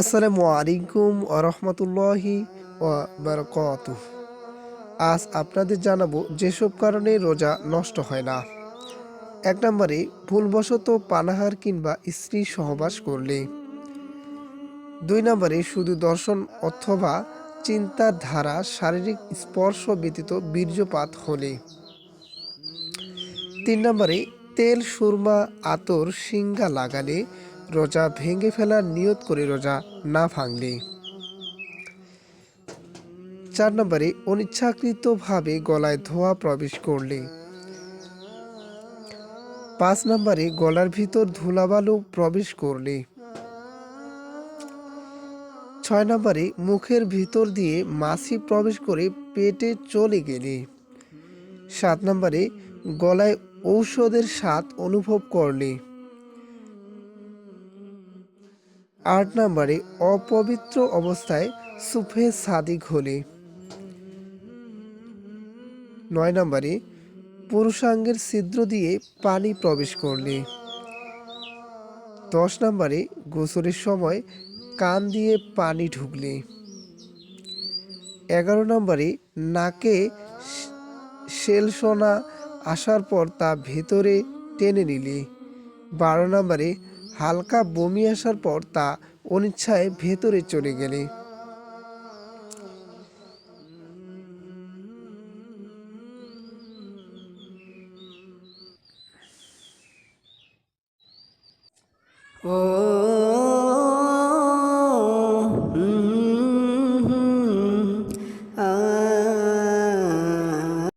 আসসালামু আলাইকুম আরহামতুল্লাহি বারকাত আজ আপনাদের জানাব যেসব কারণে রোজা নষ্ট হয় না। এক নম্বরে, ভুলবশত পানাহার কিংবা স্ত্রী সহবাস করলে। দুই নম্বরে, শুধু দর্শন অথবা চিন্তার ধারা শারীরিক স্পর্শ ব্যতীত বীর্যপাত হলে। তিন নম্বরে, তেল, সুরমা, আতর, সিঙ্গা লাগালে রোজা ভেঙে ফেলার নিয়ত করে রোজা না ভাঙলে। চার নম্বরে, অনিচ্ছাকৃতভাবে গলায় ধোয়া প্রবেশ করলে। পাঁচ নম্বরে, গলার ভিতর ধুলাবালু প্রবেশ করলে। ছয় নম্বরে, মুখের ভিতর দিয়ে মাছি প্রবেশ করে পেটে চলে গেলে। সাত নম্বরে গলায় ঔষধের স্বাদ অনুভব করলে। আট নম্বরে, অপবিত্র অবস্থায় সুফে সাদিক হলে। নয় নম্বরে, পুরুষাঙ্গের ছিদ্র দিয়ে পানি প্রবেশ করলে। দশ নম্বরে, গোসলের সময় কান দিয়ে পানি ঢুকলে। এগারো নম্বরে, নাকে শেলসোনা আসার পর তা ভেতরে টেনে নিলে। বারো নম্বরে হালকা বমি আসার পর তা অনিচ্ছায় ভেতরে চলে গেলে। ও